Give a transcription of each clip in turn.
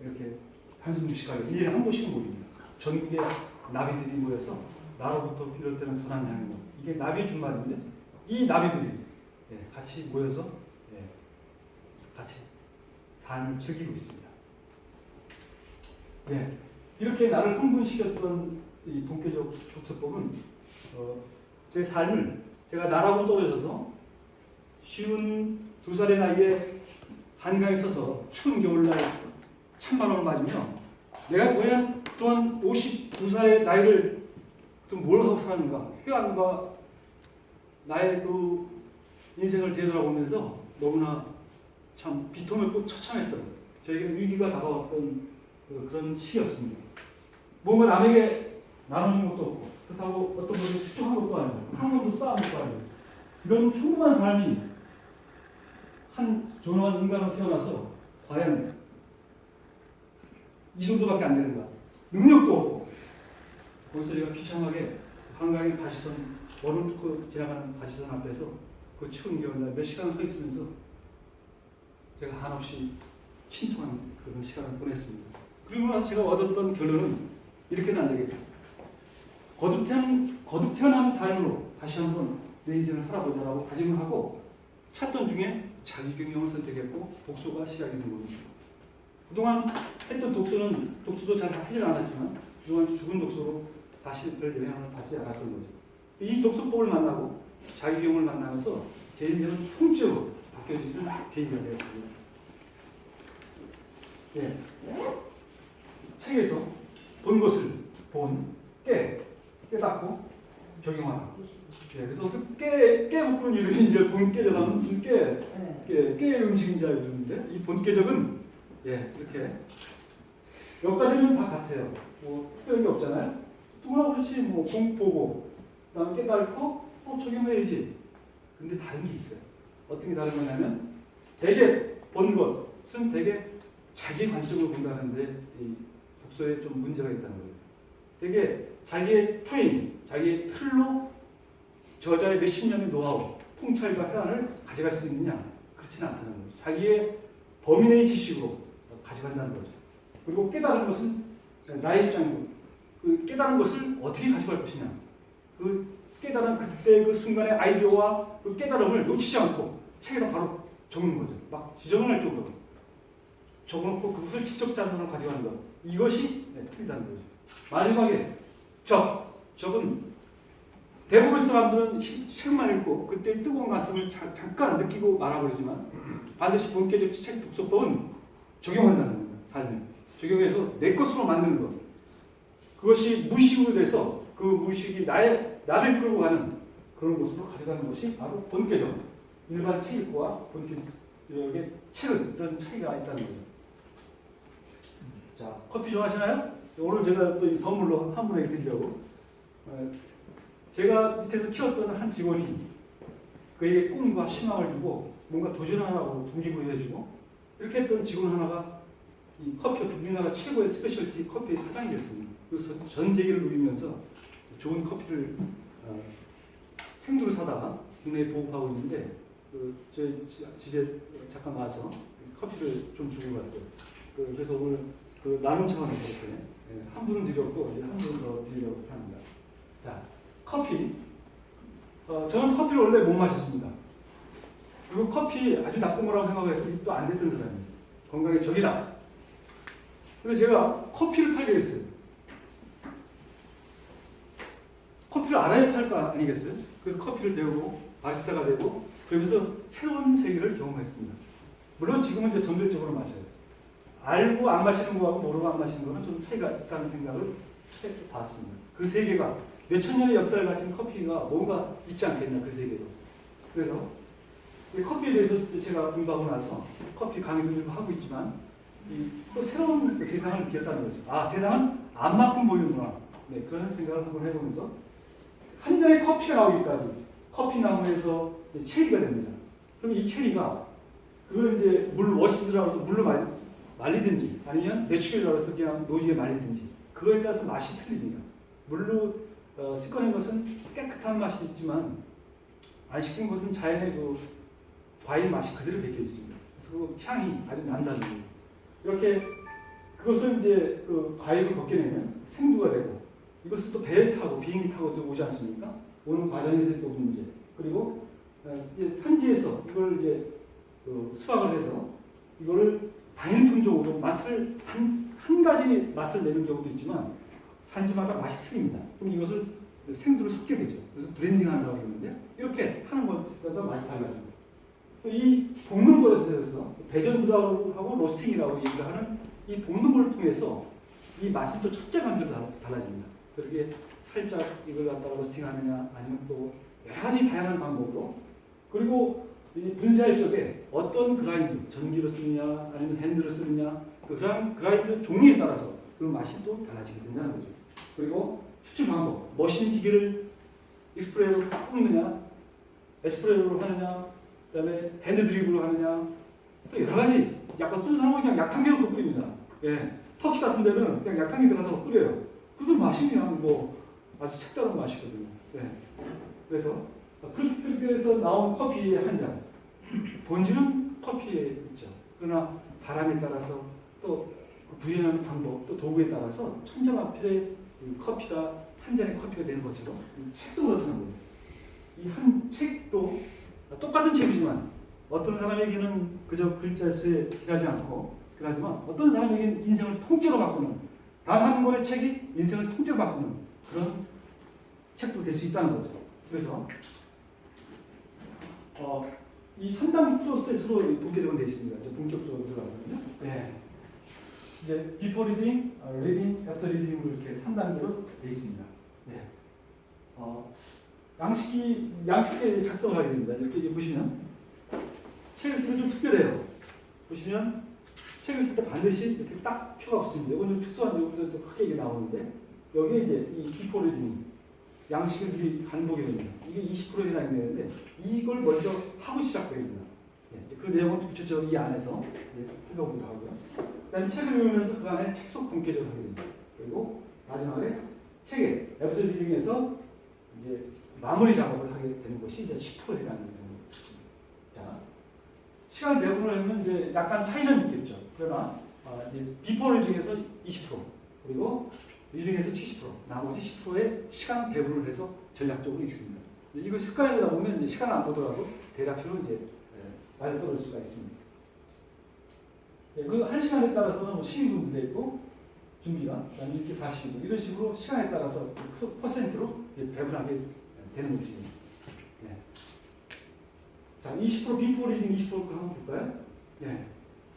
이렇게 단순 주식하게 1년에 한 번씩은 모입니다. 전국의 나비들이 모여서 나로부터 비롯되는 선한 향유 이게 나비 준말인데 이 나비들이 예, 같이 모여서 예, 같이 삶을 즐기고 있습니다. 예, 이렇게 나를 흥분시켰던 이 본격적 족서법은 어, 제 삶을 제가 나라고 떨어져서 쉬운 두 살의 나이에 한강에 서서 추운 겨울날 찬바람을 맞으며 내가 과연 그동안 52살의 나이를 좀뭘 하고 살았는가? 회한과 나의 그 인생을 되돌아보면서 너무나 참 비통했고 처참했던 저에게 위기가 다가왔던 그- 그런 시였습니다. 뭔가 남에게 나눠준 것도 없고 그렇다고 어떤 것을 추종한 것도 아니고 한 번도 쌓은 것도 아니고 이런 평범한 삶이 한 존엄한 인간으로 태어나서 과연 이 정도밖에 안 되는가 능력도 없고 거기서 제가 비참하게 한강의 바지선 얼음 뚫고 지나가는 바지선 앞에서 그 추운 겨울날 몇 시간 서 있으면서 제가 한없이 신통한 그런 시간을 보냈습니다. 그리고 나서 제가 얻었던 결론은 이렇게는 안 되겠다. 거듭 태어난, 거듭 태어난 삶으로 다시 한번 내 인생을 살아보자라고 다짐을 하고 찾던 중에 자기 경영을 선택했고 독서가 시작이 된 겁니다. 그동안 했던 독서는 독서도 잘 하질 않았지만 그동안 죽은 독서로 다시 별 영향을 받지 않았던 거죠. 이 독서법을 만나고 자기 경영을 만나면서 제 인생은 통째로 바뀌어지는 계기가 되었습니다. 예. 책에서 본 것을 본, 깨, 깨닫고 적용하라. 예, 그래서 그 깨, 깨 묶은 이름이 이제 본깨적하면 무슨 깨, 네. 깨, 깨 음식인 줄 알았는데 이 본깨적은 예, 이렇게 몇 가지는 다 같아요. 뭐 특별한 게 없잖아요. 누구나 그렇지 뭐 공부고 그 다음에 깨닫고 어 적용해야지. 근데 다른 게 있어요. 어떤 게 다른 거냐면 대개 본 것은 대개 자기 관점으로 본다는데 이 독서에 좀 문제가 있다는 거예요. 되게 자기의 프레임, 자기의 틀로 저자의 몇십 년의 노하우, 통찰과 해안을 가져갈 수 있느냐? 그렇지는 않다는 거죠. 자기의 범위 내의 지식으로 가져간다는 거죠. 그리고 깨달은 것은 나의 입장이고 그 깨달은 것을 어떻게 가져갈 것이냐. 그 깨달은 그때 그 순간의 아이디어와 그 깨달음을 놓치지 않고 책에다 바로 적는 거죠. 막 지정을 할 정도로. 적어놓고 그것을 지적 자산으로 가져가는 것. 이것이 네, 틀리다는 거죠. 마지막에 적. 적은 대부분 사람들은 시- 책만 읽고 그때 뜨거운 가슴을 자- 잠깐 느끼고 말아버리지만 반드시 본격적 책 독서법은 적용한다는 겁니다. 삶에. 적용해서 내 것으로 만드는 것. 그것이 무의식으로 돼서 그 무의식이 나의, 나를 끌고 가는 그런 곳으로 가져가는 것이 바로 본계적. 일반 책 읽고와 본계적의 책은 이런 차이가 있다는 거죠. 자, 커피 좋아하시나요? 오늘 제가 또이 선물로 한 분에게 드리려고. 어, 제가 밑에서 키웠던 한 직원이 그에게 꿈과 희망을 주고 뭔가 도전하라고 동기부여해주고 이렇게 했던 직원 하나가 이 커피가 우리나라 최고의 스페셜티 커피의 사장이 됐습니다. 그래서 전 세계를 누리면서 좋은 커피를 어, 생두를 사다가 국내에 보급하고 있는데 그 저희 지- 집에 잠깐 와서 커피를 좀 주고 갔어요. 그, 래서 오늘 그 나눔 차원에서 이렇게 예, 한 분은 드렸고 이제 한 분은 더 드리려고 합니다. 자, 커피. 어, 저는 커피를 원래 못 마셨습니다. 그리고 커피 아주 나쁜 거라고 생각해서 또 안 됐던 사람이에요. 건강에 적이다. 그래서 제가 커피를 팔게 됐어요. 커피를 알아야 팔 거 아니겠어요? 그래서 커피를 배우고 바리스타가 되고 그러면서 새로운 세계를 경험했습니다. 물론 지금은 이제 선별적으로 마셔요. 알고 안 마시는 거하고 모르고 안 마시는 거는 좀 차이가 있다는 생각을 봤습니다. 그 세계가 몇천 년의 역사를 가진 커피가 뭔가 있지 않겠냐 그 세계도. 그래서 이 커피에 대해서 제가 공부하고 나서 커피 강의도 하고 있지만 이또 새로운 그 세상을 느꼈다는 거죠. 아 세상은 안만큼 보이는구나. 네 그런 생각을 한번 해보면서 한 잔의 커피가 나오기까지 커피 나무에서 체리가 됩니다. 그럼 이 체리가 그걸 이제 물 워시드라고 해서 물로 말, 말리든지 아니면 내추럴이라고 해서 그냥 노지에 말리든지 그거에 따라서 맛이 틀립니다. 물로 어, 씻어낸 것은 깨끗한 맛이 있지만 안 씻긴 것은 자연의 그 과일 맛이 그대로 배겨 있습니다. 그래서 그 향이 아주 난다는 거예요. 이렇게 그것은 이제 그 과일을 벗겨내면 생두가 되고 이것은 또 배에 타고 비행기 타고 또 오지 않습니까? 오는 과정에서 또 문제. 그리고 어, 이제 산지에서 이걸 이제 그 수확을 해서 이거를 단일 품종으로 맛을 한, 한 가지 맛을 내는 경우도 있지만 산지마다 맛이 틀립니다. 그럼 이것을 생두로 섞게 되죠. 그래서 브랜딩 한다고 그러는데 이렇게 하는 것에 따라 맛이 달라집니다. 이 볶는 것에서 배전이라고 하고 로스팅이라고 얘기를 하는 이 볶는 걸 통해서 이 맛은 또 첫째 달- 달라집니다. 그렇게 살짝 이걸 갖다가 로스팅하느냐 아니면 또 여러 가지 다양한 방법으로 그리고 이 분쇄할 적에 어떤 그라인드 전기로 쓰느냐 아니면 핸드로 쓰느냐 그 그라- 그라인드 종류에 따라서 그 맛이 또 달라지게 된다는 거죠. 그리고 수출 방법 머신 기계를 익스프레이로 뽑느냐 에스프레이로 하느냐 그 다음에 핸드 드립으로 하느냐 또 여러 가지 약 어떤 사람은 그냥 약탕기 넣고 끓입니다. 예, 터키 같은 데는 그냥 약탕기 들어가서 끓여요. 그래서 맛이 그냥 뭐 아주 색다른 맛이거든요. 예. 그래서 그렇게 그렇게 해서 나온 커피의 한 잔. 본질은 커피에 있죠. 그러나 사람에 따라서 또 구현하는 방법, 또 도구에 따라서 이 커피가 한 잔의 커피가 되는 것처럼 이 책도 그렇다는 거예요. 이 한 책도 똑같은 책이지만 어떤 사람에게는 그저 글자 수에 지나지 않고 그러지만 어떤 사람에게는 인생을 통째로 바꾸는 단 한 권의 책이 인생을 통째로 바꾸는 그런 책도 될 수 있다는 거죠. 그래서 어, 이 3단계 프로세스로 본격적으로 되어 있습니다. 이제 본격적으로 들어가거든요. 네. 이제 before reading, 어, reading, after reading으로 이렇게 3단계로 되어 있습니다. 네. 어, 양식이 양식에 작성을 하게 됩니다. 이렇게 보시면 책을 좀 특별해요. 보시면 책을 읽을 때 반드시 이렇게 딱 표가 없습니다. 이건 좀 특수한 여기서 또 크게 이게 나오는데 여기에 이제 이 before reading 양식을 미리 간보게 됩니다. 이게 20%에 해당되는데 이걸 먼저 하고 시작됩니다. 예, 그 내용은 구체적으로 이 안에서 살펴보기로 하고요. 그다음에 책을 읽으면서 그 안에 책 속 본격적으로 하게 됩니다. 그리고 마지막에 책의 에피소드 리딩에서 이제 마무리 작업을 하게 되는 것이 이제 10%에 해당되는 겁니다. 자, 시간 배분을 하면 이제 약간 차이는 있겠죠. 그러나 어, 이제 비포 리딩에서 20% 그리고 리딩에서 70% 나머지 10%의 시간 배분을 해서 전략적으로 읽습니다. 이제 이거 습관이 되다 보면 이제 시간 안 보더라도 대략적으로 이제 예, 많이 떨어질 수가 있습니다. 예, 그한 시간에 따라서는 뭐 12분도 돼 있고 준비가 그다음에 이렇게 40분 이런 식으로 시간에 따라서 그 퍼센트로 배분하게 되는 것입니다. 예. 자, 20% 비포 리딩 20% 한번 볼까요? 예.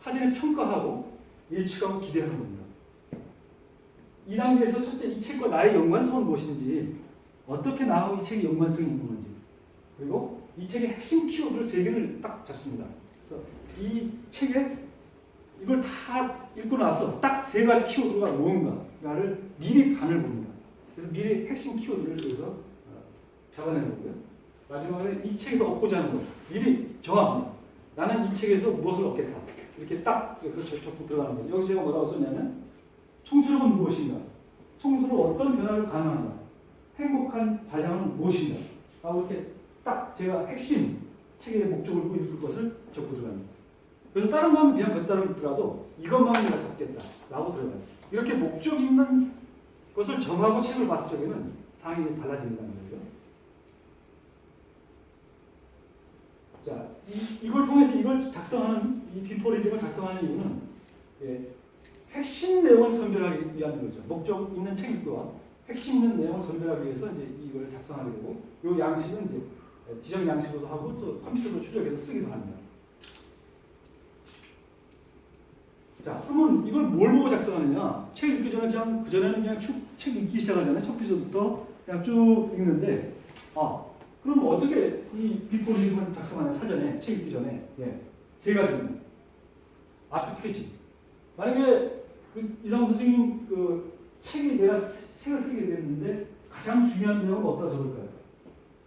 사진을 평가하고 예측하고 기대하는 겁니다. 이 단계에서 첫째 이 책과 나의 연관성은 무엇인지 어떻게 나하고 이 책의 연관성이 있는 건지 그리고 이 책의 핵심 키워드를 세 개를 딱 잡습니다. 그래서 이 책에 이걸 다 읽고 나서 딱 세 가지 키워드가 무언가를 미리 간을 봅니다. 그래서 미리 핵심 키워드를 어, 잡아내는 거고요. 마지막에 이 책에서 얻고자 하는 것 미리 정합니다. 나는 이 책에서 무엇을 얻겠다. 이렇게 딱 그렇죠. 적고 들어가는 거예요. 여기서 제가 뭐라고 썼냐면 청소력은 무엇인가? 청소로 어떤 변화를 가능한가? 행복한 자장은 무엇인가? 하고 이렇게 딱 제가 핵심 책의 목적을 읽을 것을 적고 들어갑니다. 그래서 다른 거 하면 그냥 곁다를 읽더라도 이것만 내가 잡겠다. 라고 들어가요. 이렇게 목적 있는 것을 정하고 책을 봤을 적에는 상황이 달라진다는 거죠. 자, 이, 이걸 통해서 이걸 작성하는 이 비포 리딩을 작성하는 이유는 예, 핵심 내용을 선별하기 위한 거죠. 목적 있는 책 읽기와 핵심 있는 내용을 선별하기 위해서 이제 이걸 작성하게 되고 이 양식은 이제 지정 양식으로도 하고 또 컴퓨터로 추적해서 쓰기도 합니다. 자, 그러면 이걸 뭘 보고 작성하느냐? 책 읽기 전에 그냥 그 전에는 그냥 쭉 책 읽기 시작하잖아요. 첫 페이지부터 그냥 쭉 읽는데, 아, 그럼 어떻게 이 비포 리딩을 작성하냐? 사전에 책 읽기 전에 예, 세 가지입니다. 앞에 페이지. 만약에 그 이상 선생님 그 책이 내가 세- 책을 쓰게 됐는데 가장 중요한 내용은 어디다 적을까요?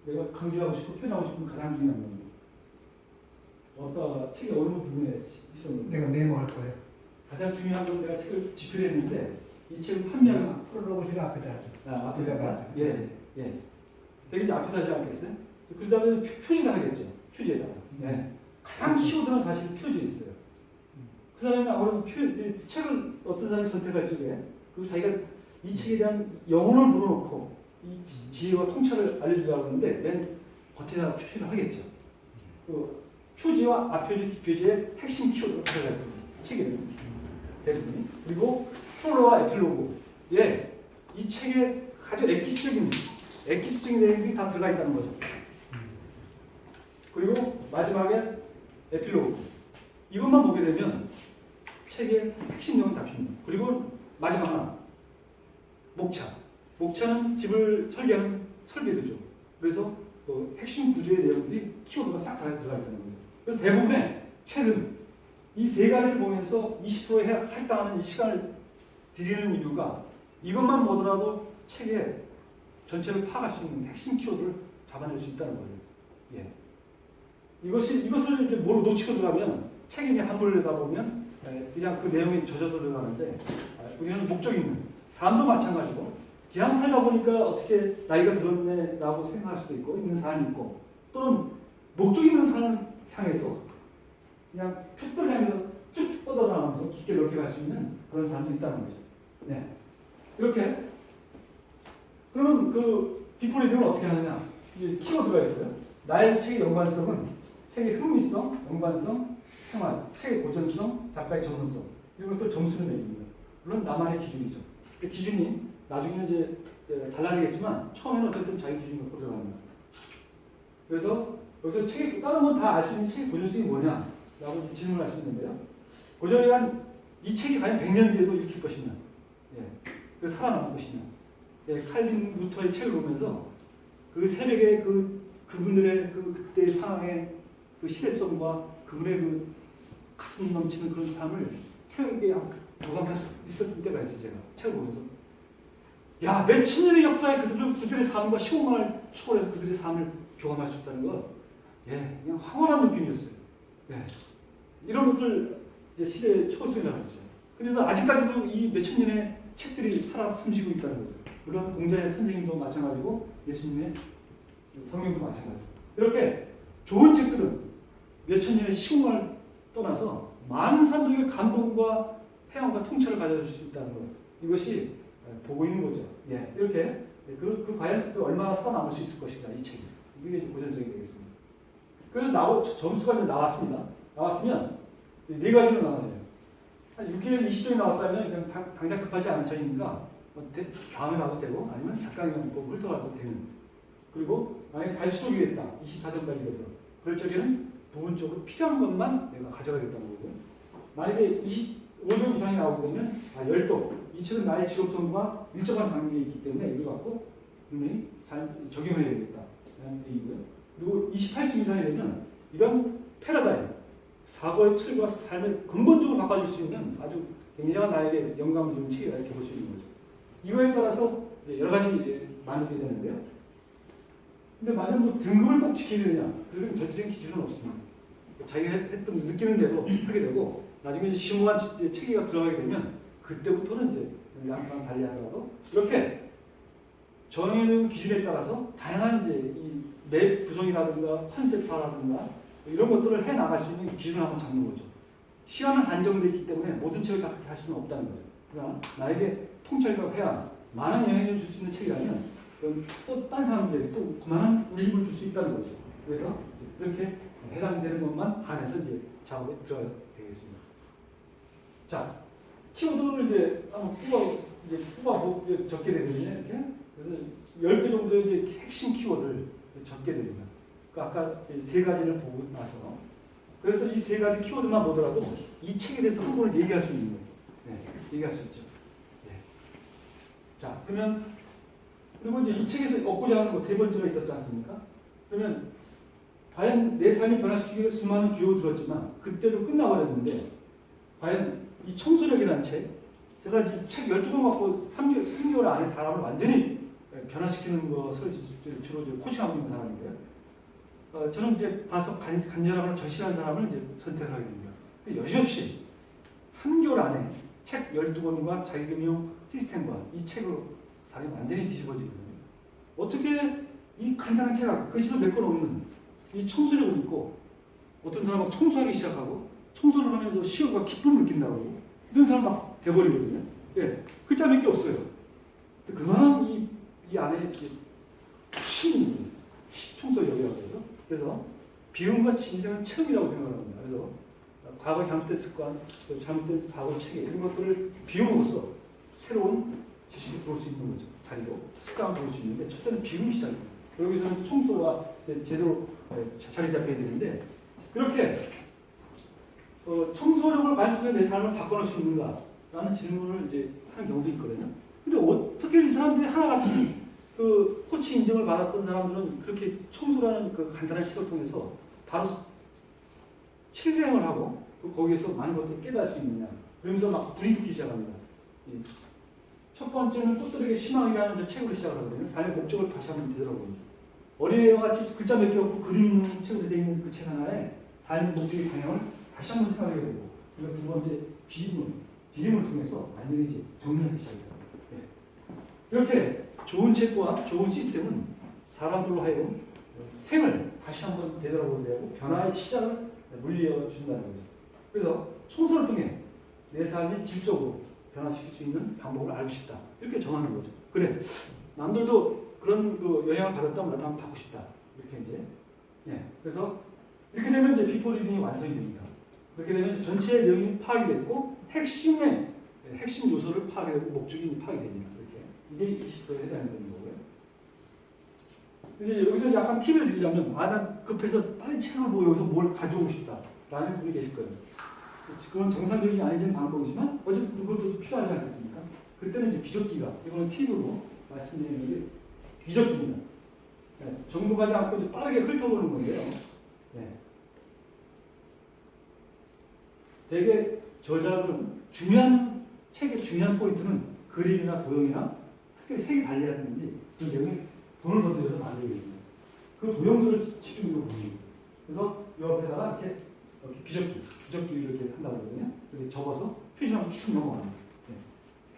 내가 강조하고 싶고 표현하고 싶은 가장 중요한 내용. 어디다 책의 어느 부분에 실은 내가 메모할 거예요. 가장 중요한 건 내가 책을 집필 했는데 이 책을 판매하는 프로로그실 앞에다 하죠. 아, 앞에다가. 예, 예. 되게 이제 앞에다 하지 않겠어요? 그 다음에 표지다 하겠죠. 표지에다가. 네. 가장 키워드는 사실 표지에 있어요. 그 사람이 아무래도 표, 이 책을 어떤 사람이 선택할 적에 그리고 자기가 이 책에 대한 영혼을 불어넣고 이 지- 지혜와 통찰을 알려주려고 하는데 맨 겉에다가 표시를 하겠죠. 그 표지와 앞표지, 뒷표지의 핵심 키워드가 들어가 있습니다. 책에는 대부분이. 그리고 프롤로와 에필로그. 예, 이 책에 아주 엑기스적인, 엑기스적인 내용이 다 들어가 있다는 거죠. 그리고 마지막에 에필로그. 이것만 보게 되면 책의 핵심 내용은 잡힙니다. 그리고 마지막 하나. 목차. 목차는 집을 설계하는 설계도죠. 그래서 그 핵심 구조의 내용들이 키워드가 싹 다 들어가 있다는 거죠. 그래서 대부분의 책은 이 세 가지를 보면서 20%에 할당하는 이 시간을 들이는 이유가 이것만 보더라도 책의 전체를 파악할 수 있는 핵심 키워드를 잡아낼 수 있다는 거예요. 예. 이것이 이것을 이제 모르 놓치고 들어가면 책이 그냥 한글 내다 보면 예, 그냥 그 내용이 젖어서 들어가는데 아, 우리는 목적 있는 삶도 마찬가지고 그냥 살다 보니까 어떻게 나이가 들었네라고 생각할 수도 있고 있는 사람이 있고 또는 목적 있는 사람 향해서 그냥 표들 향해서 쭉 뻗어나가면서 깊게 넓게 갈 수 있는 그런 사람도 있다는 거죠. 네. 이렇게 그러면 그 비포 리딩을 어떻게 하느냐? 이 키워드가 있어요. 나의 책의 연관성은 책의 흥미성, 연관성, 생활, 책의 고전성, 작가의 전문성 이런 것도 점수를 매깁니다. 물론 나만의 기준이죠. 그 기준이 나중에는 이제 에, 달라지겠지만 처음에는 어쨌든 자기 기준이 갖고 들어갑니다. 그래서 여기서 책의 다른 건 다 알 수 있는 책의 고전성이 뭐냐 라고 이제 질문을 할 수 있는데요. 고전이란 이 책이 과연 100년 뒤에도 읽힐 것이냐, 예, 그 살아남을 것이냐. 예, 칼빈 루터의 책을 보면서 그 새벽에 그 그분들의 그 그때 상황의 그 시대성과 그분의 그 가슴 넘치는 그런 삶을 새벽에 교감할 수 있었던 때가 있어요. 제가 책을 보면서 야 몇천 년의 역사에 그들 그들의 삶과 15만을 초월해서 그들의 삶을 교감할 수 있다는 거, 예, 그냥 황홀한 느낌이었어요. 예, 이런 것들 이제 시대의 초월성이라고 하죠. 그래서 아직까지도 이 몇천 년의 책들이 살아 숨쉬고 있다는 거죠. 물론 공자의 선생님도 마찬가지고 예수님의 성경도 마찬가지고 이렇게 좋은 책들은 몇천 년의 시공을 떠나서 많은 사람들에게 감동과 해양과 통찰을 가져줄 수 있다는 것 이것이 보고 있는 거죠. 예, 이렇게 예, 그, 그 과연 그 얼마나 살아남을 수 있을 것인가 이 책이 이게 이제 고전성이 되겠습니다. 그래서 나오, 점수가 이제 나왔습니다. 나왔으면 네 가지로 나눠져요. 한 6개월 20점이 나왔다면 그냥 당, 당장 급하지 않은 차이니까 다음에 가도 되고 아니면 그냥 뭐 훑어가도 되는. 그리고 만약에 발수록이겠다 24점까지 돼서. 그럴 적에는 부분적으로 필요한 것만 내가 가져가겠다는 거고요 만약에 25점 이상이 나오게 되면 아 열도. 이 책은 나의 직업성과 일정한 관계에 있기 때문에 이걸 갖고 분명히 삶- 적용해야 되겠다 라는 얘기고요. 그리고 28점 이상이 되면 이런 패러다임 사고의 틀과 삶을 근본적으로 바꿔줄 수 있는 아주 굉장한 나에게 영감을 주는 책이다 이렇게 볼 수 있는 거죠. 이거에 따라서 이제 여러 가지 이제 나누게 되는데요. 근데 만약 뭐 등급을 꼭 지켜야 되느냐? 그런 절대적인 기준은 없습니다. 자기가 했- 했던 느끼는 대로 하게 되고 나중에 심오한 체계가 들어가게 되면 그때부터는 이제 양사랑 달리 하더라도 이렇게 정해놓은 기준에 따라서 다양한 이제 이 맵 구성이라든가 컨셉화라든가 이런 것들을 해 나갈 수 있는 기준을 한번 잡는 거죠. 시간은 한정되어 있기 때문에 모든 책을 다 그렇게 할 수는 없다는 거예요. 그러나 나에게 통찰과 회화, 많은 영향을 줄 수 있는 책이라면 또딴 사람들에게 또 그만한 울림을 줄 수 있다는 거죠. 그래서 이렇게 해당되는 것만 안에서 이제 작업에 들어가야 되겠습니다. 자, 키워드를 이제 한번 뽑아 이제 뽑아 적게 되거든요. 이렇게 그래서 10개 정도의 이제 핵심 키워드를 적게 됩니다. 그 아까 세 가지를 보고 나서 그래서 이 세 가지 키워드만 보더라도 이 책에 대해서 한 번을 얘기할 수 있는 거예요. 네, 얘기할 수 있죠. 네. 자, 그러면 그리고 이제 이 책에서 얻고자 하는 거세 번째가 있었지 않습니까? 그러면 과연 내 삶을 변화시키기 위해 수많은 비호 들었지만 그때도 끝나버렸는데 과연 이 청소력이라는 책 제가 이 책 12권 갖고 3개월, 3개월 안에 사람을 완전히 변화시키는 것을 주로 코칭하고 있는 사람인데요. 어, 저는 이제 간, 간절하거나 절실한 사람을 이제 선택을 하게 됩니다. 여지없이 3개월 안에 책 12권과 자기금융 시스템과 이 책으로 사람이 완전히 뒤집어지거든요. 어떻게 이 간단한 책, 글씨도 몇 권 없는 이 청소력을 읽고 어떤 사람은 청소하기 시작하고 청소를 하면서 시험과 기쁨을 느낀다고 이런 사람 막 돼버리거든요. 예, 글자 몇 개 없어요. 그만한 이, 이 안에 신, 청소 여기라고 해서 그래서 비움과 인생은 체험이라고 생각합니다. 그래서 과거 잘못된 습관, 또 잘못된 사고 체계 이런 것들을 비움으로써 새로운 지식이 들어올 수 있는 거죠. 자리로 습관을 들어올 수 있는데 첫째는 비움이 시작입니다. 여기서는 청소가 제대로 네, 자리 잡혀야 되는데 이렇게 어, 청소력을 만통해 내 삶을 바꿔놓을 수 있는가 라는 질문을 이제 하는 경우도 있거든요. 근데 어떻게 이 사람들이 하나같이 그 코치 인증을 받았던 사람들은 그렇게 청소라는 그 간단한 시도를 통해서 바로 실행을 하고 또 거기에서 많은 것들을 깨달을 수 있느냐. 그러면서 막 불이 붙기 시작합니다. 이첫 번째는 꽃들에게 희망이라는 저 책으로 시작하거든요. 삶의 목적을 다시 한번 되돌아보는. 어린애와 같이 글자 몇 개 없고 그림 책으로 되어 있는 그 책 하나에 삶의 목적의 방향을 다시 한번 생각하게 되고 그리고 두 번째 뒤임을 뒤임을 통해서 완전히 이제 정리하기 시작해요. 네. 이렇게 좋은 책과 좋은 시스템은 사람들로 하여금 생을 다시 한번 되돌아보게 하고 변화의 시작을 물리어 준다는 거죠. 그래서 청소를 통해 내 삶을 질적으로 변화시킬 수 있는 방법을 알고 싶다. 이렇게 정하는 거죠. 그래. 남들도 그런 그 영향을 받았다면 나도 한번 받고 싶다. 이렇게 이제. 예. 그래서 이렇게 되면 이제 비포 리딩이 완성이 됩니다. 그렇게 되면 전체 내용이 파악이 됐고 핵심의 예, 핵심 요소를 파악하고 목적이 파악이 됩니다. 이렇게. 이게 20%에 해당되는 거고요. 이제 여기서 약간 팁을 드리자면 아, 난 급해서 빨리 책을 보고 여기서 뭘 가져오고 싶다. 라는 분이 계실 거예요. 그건 정상적이지 않은 방법이지만 어쨌든 그것도 필요하지 않겠습니까? 그때는 이제 귀적기가 이거는 팁으로 말씀드리는 게 귀적기입니다. 네, 정독하지 않고 이제 빠르게 훑어보는 건데요. 네. 대개 저자들은 중요한 책의 중요한 포인트는 그림이나 도형이나 특히 색이 달려야 되는지 그 내용에 돈을 더 들여서 만들게 됩니다. 그 도형들을 집중적으로 보는. 그래서 옆에다가 이렇게 이렇게 귀적기, 귀적기 이렇게 한다고 그러거든요. 이렇게 접어서 표시하면 쭉 넘어가는 거예요. 네.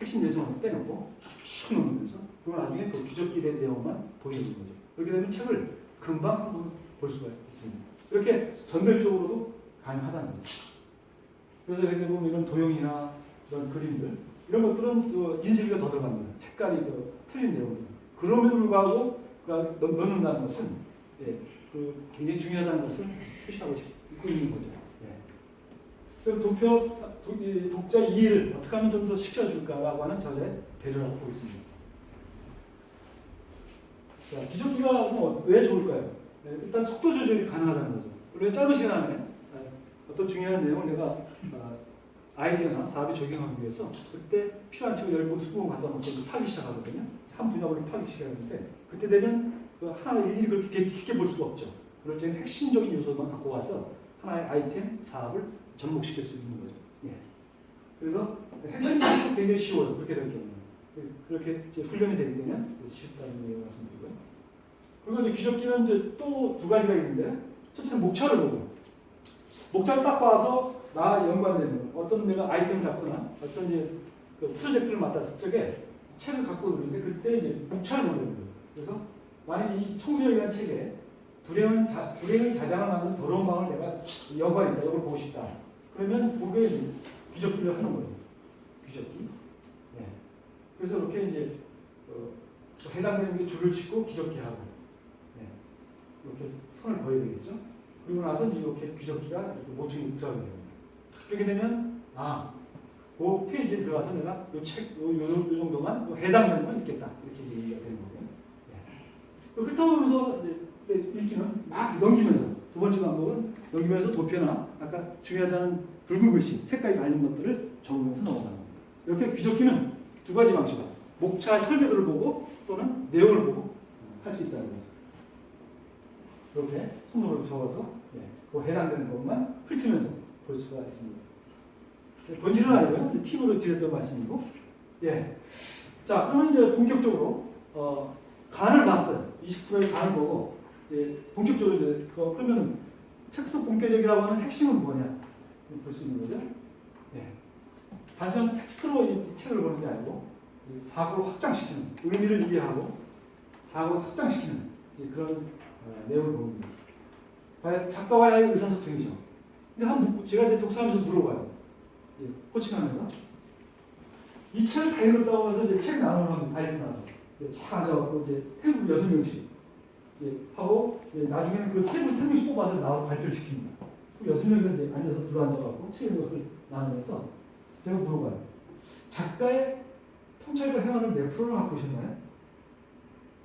핵심 내용을 빼놓고 쭉 넘으면서 그리고 나중에 그 귀적기에 대한 내용만 보이는 거죠. 그렇게 되면 책을 금방 볼 수가 있습니다. 이렇게 선별적으로도 가능하다는 거죠. 그래서 이렇게 보면 이런 도형이나 이런 그림들 이런 것들은 또 인쇄비가 더 들어갑니다. 색깔이 더 틀린 내용들. 그럼에도 불구하고 넣는다는 것은 예, 그 굉장히 중요하다는 것을 표시하고 있고 있는 거죠. 예. 그럼 도표 도- 이 독자 이해를 어떻게 하면 좀 더 시켜줄까라고 하는 저자의 배려라고 보고 있습니다. 자, 기존기가 뭐왜 좋을까요? 네, 일단 속도 조절이 가능하다는 거죠. 우리가 짧은 시간 안에 아, 어떤 중요한 내용을 내가 아, 아이디어나 사업에 적용하기 위해서 그때 필요한 책을 10권, 20권 갖다 놓고 파기 시작하거든요. 한 분야별로 파기 시작하는데 그때 되면 그 하나를 일일이 그렇게 깊게 볼 수가 없죠. 그럴 때는 핵심적인 요소만 갖고 와서 하나의 아이템, 사업을 접목시킬 수 있는 거죠. 예. 그래서 핵심 요소 굉장히 쉬워요. 그렇게 될 경우는. 그렇게 이제 훈련이 되게 되면 쉽다는 얘기를 말씀드리고요. 그리고 이제 귀적기는 이제 또두 가지가 있는데 첫째는 목차를 보고 목차를 딱 봐서 나 연관되는 어떤 내가 아이템을 잡거나 어떤 이제 그 프로젝트를 맡았을 적에 책을 갖고 오는데 그때 이제 목차를 보는 거예요. 그래서 만약 이 청소력이라는 책에 불행은 자, 불행은 자장을 만든 더러운 마음을 내가 연관이 있다. 이걸 보고 싶다. 그러면 그게 귀적기를 하는 거예요. 귀적기. 네. 그래서 이렇게 이제 어, 해당되는 게 줄을 치고 귀적기 하고 네. 이렇게 선을 그어야 되겠죠. 그리고 나서 이렇게 귀적기가 모퉁이 들어가게 됩니다. 그렇게 되면 아, 그 페이지에 들어가서 내가 이 책, 요, 요, 요 정도만 요 해당되는 건 읽겠다. 이렇게 이제 얘기가 되는 거고요. 네. 훑어보면서 이제 읽기는 막 넘기면서 두 번째 방법은 넘기면서 도표나 아까 중요하다는 붉은 글씨, 색깔이 달린 것들을 적으면서 넘어가는 겁니다. 이렇게 귀적기는 두 가지 방식으로 목차 설계도를 보고 또는 내용을 보고 할 수 있다는 거죠. 이렇게 손으로 적어서 예, 그 해당되는 것만 훑으면서 볼 수가 있습니다. 예, 본질은 아니고요. 팁으로 드렸던 말씀이고. 예. 자, 그러면 이제 본격적으로 어, 간을 봤어요. 20%의 간을 보고 예, 본격적으로 이제 그 그러면 책속 본격적이라고 하는 핵심은 뭐냐 볼 수 있는 거죠. 예. 단순 텍스트로 이 책을 보는 게 아니고 이 사고를 확장시키는 의미를 이해하고 사고를 확장시키는 이제 그런 어, 내용을 봅니다. 과연 작가와의 의사소통이죠. 근데 한 제가 이제 독서하면서 물어봐요. 예, 코칭하면서 이 책을 다 읽었다고 해서 이제 책 나누는 합니다. 다 읽고 나서 예, 쫙 앉아갖고 이제 테이블 여섯 명씩 예, 하고 예, 나중에는 그 테이블 한 명씩 뽑아서 나와서 발표를 시킵니다. 여섯 명이서 이제 앉아서 들어앉아갖고 책 읽은 것을 나누면서 제가 물어봐요. 작가의 통찰과 회화를 몇 프로나 갖고 계셨나요?